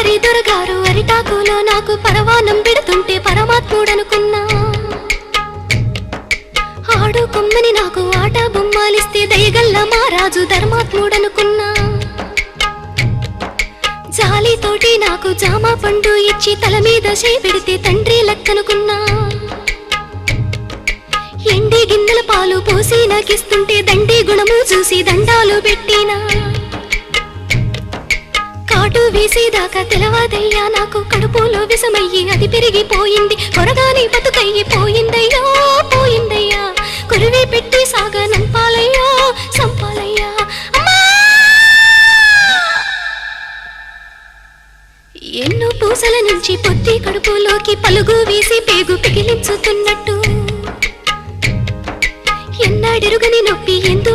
పరారి దొరగారు అరిటాకులో నాకు పరవానం పెడుతుంటే పరమాత్ముడనుకున్నా. ఆడు కొమ్మని నాకు ఆట బొమ్మాలిస్తే దయగల్ల మహారాజు ధర్మాత్ముడనుకున్నా. జాలితోటి నాకు జామ పండు ఇచ్చి తల మీద చేయి పెడితే తండ్రి లెక్కనుకున్నా. ఎండి గిన్నెల పాలు పోసి నాకిస్తుంటే దండి గుణము చూసి దండాలు పెట్టినా. కాటు వేసేదాకా తెలవదయ్యా నాకు కడుపులో విషమయ్యి అది పెరిగిపోయింది. కొరగాని బతుకయ్యి పోయిందయ్యా. పోయిందయ్యా కురివి పెట్టి సాగ నంపాలయ్యా సంపాలయ్యా. ఎన్నో పూసల నుంచి పొత్తి కడుపులోకి పలుగు వేసి పేగు పిగిలించుతున్నట్టు. ఎన్నాడెరుగని నొప్పి ఎందు